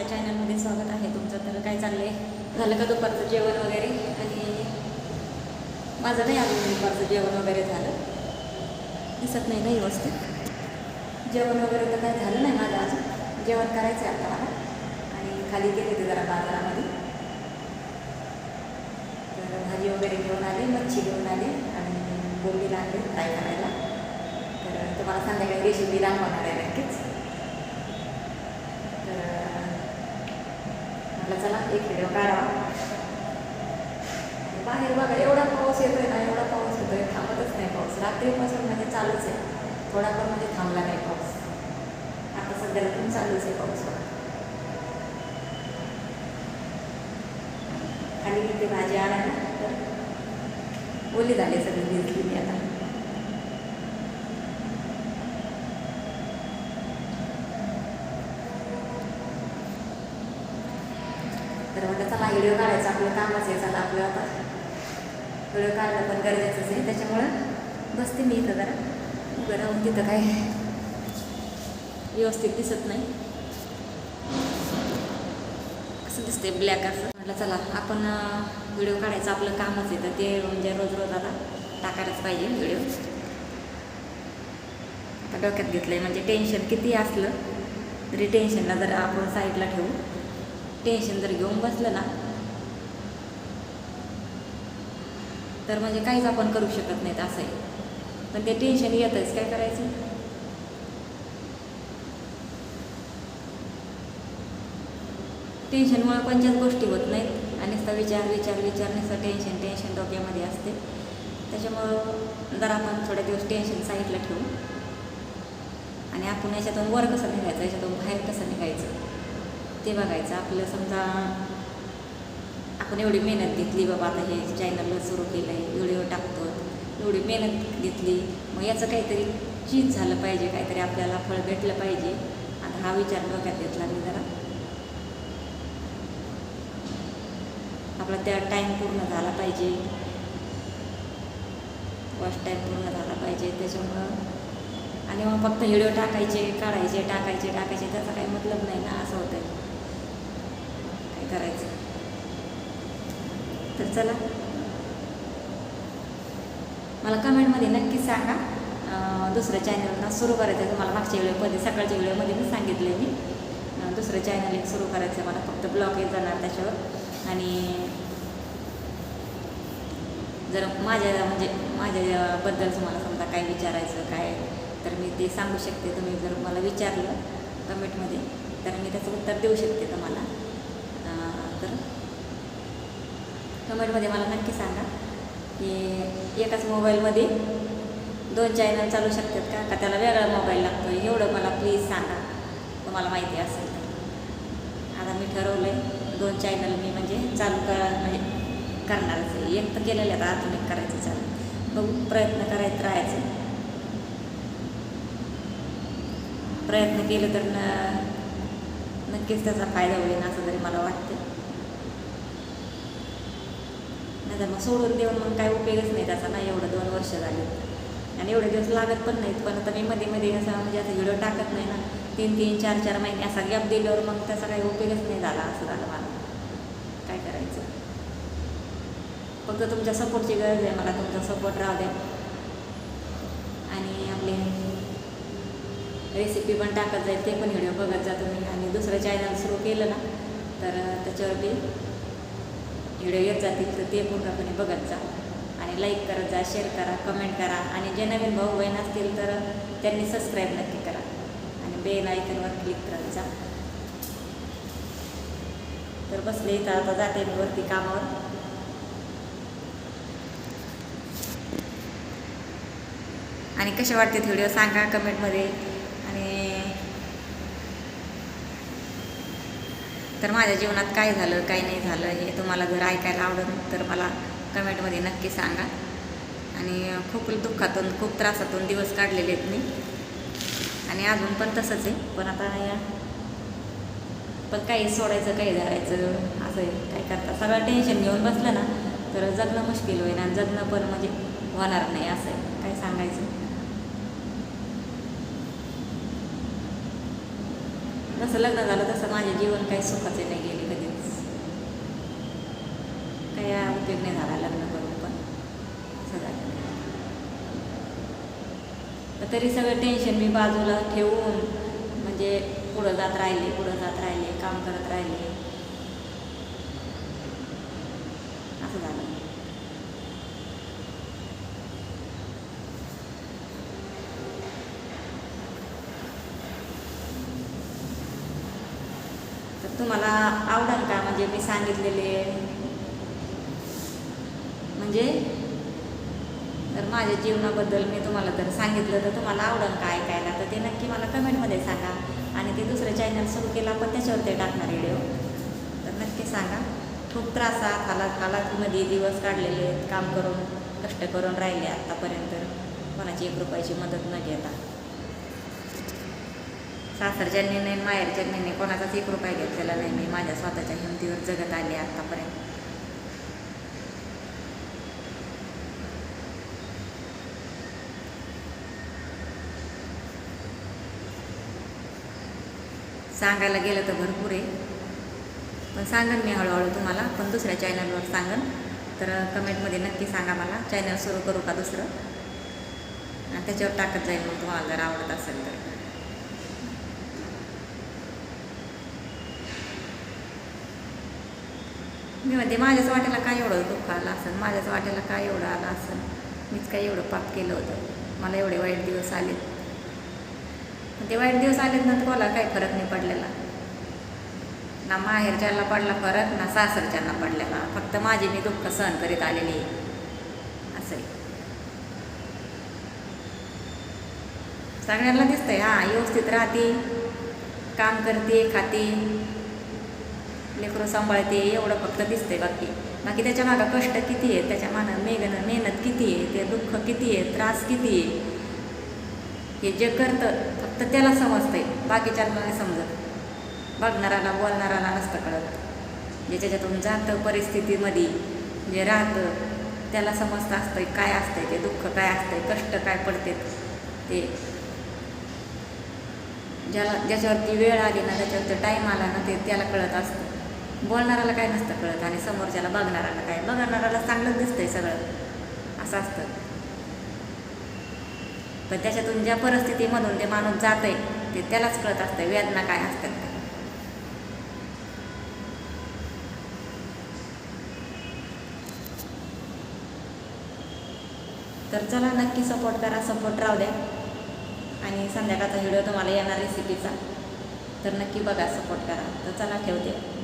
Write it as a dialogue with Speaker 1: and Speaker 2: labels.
Speaker 1: माझ्या चॅनलमध्ये स्वागत आहे तुमचं. तर काय चाललं आहे झालं का दुपारचं जेवण वगैरे? आणि माझं नाही आलं दुपारचं जेवण वगैरे झालं. दिसत नाही काही व्यवस्थित? जेवण वगैरे तर काय झालं नाही माझं अजून. जेवण करायचं आहे आता मला. आणि खाली गेले ते जरा बाजारामध्ये. तर भाजी वगैरे घेऊन आले मच्छी घेऊन आले आणि बोंबी लागले फ्राय करायला. तर तुम्हाला संध्याकाळी रेसिपी दाखवणार आहे नक्कीच. तर म्हटलं चला एक व्हिडिओ काढावा. बाहेर बघा एवढा पाऊस येतोय ना एवढा पाऊस येतोय थांबतच नाही पाऊस. रात्रीपासून म्हणजे चालूच आहे. थोडा पण म्हणजे थांबला नाही पाऊस. आता सध्याला पण चालूच आहे पाऊस. बघा इथे किती भाजी आणायला. तर ओली झाली सगळी भिजली मी आता. तर म्हटलं चला व्हिडिओ काढायचा आपलं कामच आहे चला आपलं आता व्हिडिओ काढणं पण गरजेचंच आहे. त्याच्यामुळं बसते मी इथं जरा. उभं राहून तिथं काय व्यवस्थित दिसत नाही. असं दिसते ब्लॅक असं. म्हटलं चला आपण व्हिडिओ काढायचं आपलं कामच आहे. तर ते म्हणजे रोज रोज आता टाकायलाच पाहिजे व्हिडिओ. आता डोक्यात घेतलं आहे म्हणजे टेन्शन किती असलं तरी टेन्शनला जर आपण साईडला ठेवू. टेन्शन जर घेऊन बसलं ना तर म्हणजे काहीच आपण करू शकत नाहीत असं आहे पण ते टेन्शन येतच. काय करायचं? टेन्शनमुळे कोणत्याच गोष्टी होत नाहीत आणि नुसता विचार विचार विचार नुसतं टेन्शन टेन्शन डोक्यामध्ये असते. त्याच्यामुळं जर आपण थोडे दिवस टेन्शन साईडला ठेवू. आणि आपण याच्यातून वर कसं निघायचं? याच्यातून बाहेर कसं निघायचं? ते बघायचं. आपलं समजा आपण एवढी मेहनत घेतली बाबा आता हे चॅनलला सुरू केलं आहे व्हिडिओ टाकतो एवढी मेहनत घेतली मग याचं काहीतरी चीज झालं पाहिजे काहीतरी आपल्याला फळ भेटलं पाहिजे. आता हा विचार डोक्यात घेतला मी जरा. आपला त्या टाईम पूर्ण झाला पाहिजे. वॉश टाईम पूर्ण झाला पाहिजे त्याच्यामुळं. आणि मग फक्त व्हिडिओ टाकायचे काढायचे टाकायचे टाकायचे त्याचा काही मतलब नाही ना असं होतं आहे करायचं. तर चला. मला कमेंटमध्ये नक्की सांगा. दुसऱ्या दुसरं सुरू करायचं आहे तुम्हाला मागच्या व्हिडिओमध्ये सकाळच्या व्हिडिओमध्ये मी सांगितले मी. दुसरं चॅनल एक सुरू करायचं आहे मला फक्त ब्लॉग येत जाणार त्याच्यावर. आणि जर माझ्या म्हणजे माझ्याबद्दल तुम्हाला समजा काय विचारायचं काय तर मी ते सांगू शकते. तुम्ही जर मला विचारलं कमेंटमध्ये तर मी त्याचं उत्तर देऊ शकते तुम्हाला अं, तर कमेंटमध्ये मला नक्की सांगा की एकाच मोबाईलमध्ये दोन चॅनल चालू शकतात का? का त्याला वेगळा मोबाईल लागतो एवढं मला प्लीज सांगा. तुम्हाला माहिती असेल तर. आता मी ठरवलं आहे दोन चॅनल मी म्हणजे चालू करा म्हणजे करणारच आहे. एक तर केलेलं आहे आता अजून एक करायचं चालू. बघू प्रयत्न करायचं राहायचं. प्रयत्न केलं तर न नक्कीच त्याचा फायदा होईल असं तरी मला वाटतं नाही तर मग सोडून देऊन मग काय उपयोगच नाही त्याचा नाही एवढं दोन वर्ष झाली. आणि एवढे दिवस लागत पण नाहीत. पण आता मी मध्ये मध्ये असा म्हणजे आता व्हिडिओ टाकत नाही ना. तीन तीन चार चार महिने असा गॅप दिल्यावर मग त्याचा काही उपयोगच नाही झाला असं झालं मला. काय करायचं? फक्त तुमच्या सपोर्टची गरज आहे. मला तुमचा सपोर्ट राहू द्या. आणि आपले रेसिपी पण टाकत जाईल. ते पण व्हिडिओ बघत जा तुम्ही. आणि दुसरं चॅनल सुरू केलं ना तर त्याच्यावरती व्हिडिओ येत जातील तर ते पूर्णपणे बघत जा. आणि लाईक करत जा शेअर करा कमेंट करा. आणि जे नवीन भाऊ बहीण असतील तर त्यांनी सबस्क्राईब नक्की करा. आणि बेल आयकनवर क्लिक करत जा. तर बसले इथं आता जाते मी वरती कामावर. आणि कसे वाटते व्हिडिओ सांगा कमेंटमध्ये आणि तर माझ्या जीवनात काय झालं काय नाही झालं हे तुम्हाला जर ऐकायला आवडत तर मला कमेंटमध्ये नक्की सांगा. आणि खूप दुःखातून खूप त्रासातून दिवस काढलेले आहेत मी. आणि अजून पण तसंच आहे. पण आता या पण काही सोडायचं काही धरायचं असं आहे. काय करता? सगळं टेन्शन घेऊन बसलं ना तर जगणं मुश्किल होईल आणि जगणं पण म्हणजे होणार नाही असं आहे. काय सांगायचं? जसं लग्न झालं तसं माझे जीवन काही सुखाचे नाही गेले कधीच. काही उपयोग नाही झाला लग्न करून पण. असं झालं तरी सगळं टेन्शन मी बाजूला ठेवून म्हणजे पुढं जात राहिले पुढं जात राहिले काम करत राहिले. असं झालं. तुम्हाला आवडेल का? म्हणजे मी सांगितलेले. म्हणजे तर माझ्या जीवनाबद्दल मी तुम्हाला तर सांगितलं तर तुम्हाला आवडेल का ऐकायला? तर ते नक्की मला कमेंटमध्ये सांगा. आणि ते दुसरं चॅनल सुरू केलं आपण त्याच्यावर ते टाकणार व्हिडिओ तर नक्की सांगा. खूप त्रासात हालात हालातमध्ये दिवस काढलेले आहेत. काम करून कष्ट करून राहिले आत्तापर्यंत कोणाची एक रुपयाची मदत न घेता. सासरच्यांनी नाही माहेरच्यांनी नाही कोणाचाच एक रुपया घेतलेला नाही. मी माझ्या स्वतःच्या हिमतीवर जगत आले आत्तापर्यंत सांगायला गेलं तर भरपूर आहे. पण सांगन मी हळूहळू तुम्हाला. पण दुसऱ्या चॅनलवर सांगन. तर कमेंटमध्ये नक्की सांगा मला. चॅनल सुरू करू का दुसरं? आणि त्याच्यावर टाकत जाईल मग तुम्हाला जर आवडत असेल तर. मी म्हणते माझ्याच वाट्याला काय एवढं दुःख आलं असेल? माझ्याच वाट्याला काय एवढं आलं असेल? मीच काय एवढं पाप केलं होतं? मला एवढे वाईट दिवस आले ते वाईट दिवस आलेत ना तुम्हाला काही फरक नाही पडलेला. ना माहेरच्याला पडला फरक ना सासरच्यांना पडलेला फक्त माझे मी दुःख सहन करीत आलेली आहे. असं आहे. सगळ्यांना दिसतंय हां व्यवस्थित राहते काम करते खाते. लेकरं सांभाळते एवढं फक्त दिसते बाकी. बाकी त्याच्या मागं कष्ट किती आहे त्याच्या मागं मेघनं मेहनत किती आहे ते दुःख किती आहे त्रास किती आहे? हे जे करतं फक्त त्याला समजतंय. बाकीच्यांना नाही समजत. बघणाराला बोलणाराला नसतं कळत. जे ज्याच्यातून जातं परिस्थितीमध्ये जे राहतं त्याला समजतं असतंय काय असतंय ते दुःख काय असतंय कष्ट काय पडते ते. ज्याला ज्याच्यावरती वेळ आली ना त्याच्यावरती टाईम आला ना ते त्याला कळत असतं. बोलणाऱ्याला काय नसतं कळत आणि समोरच्याला बघणाऱ्याला काय? बघणाऱ्याला चांगलंच दिसतंय सगळं. असं असतं. पण त्याच्यातून ज्या परिस्थितीमधून ते माणूस जात आहे ते त्यालाच कळत असतं वेदना काय असतात तर चला नक्की सपोर्ट करा सपोर्ट राहू द्या. आणि संध्याकाळचा व्हिडिओ तुम्हाला येणार रेसिपीचा तर नक्की बघा सपोर्ट करा. तर चला ठेवते.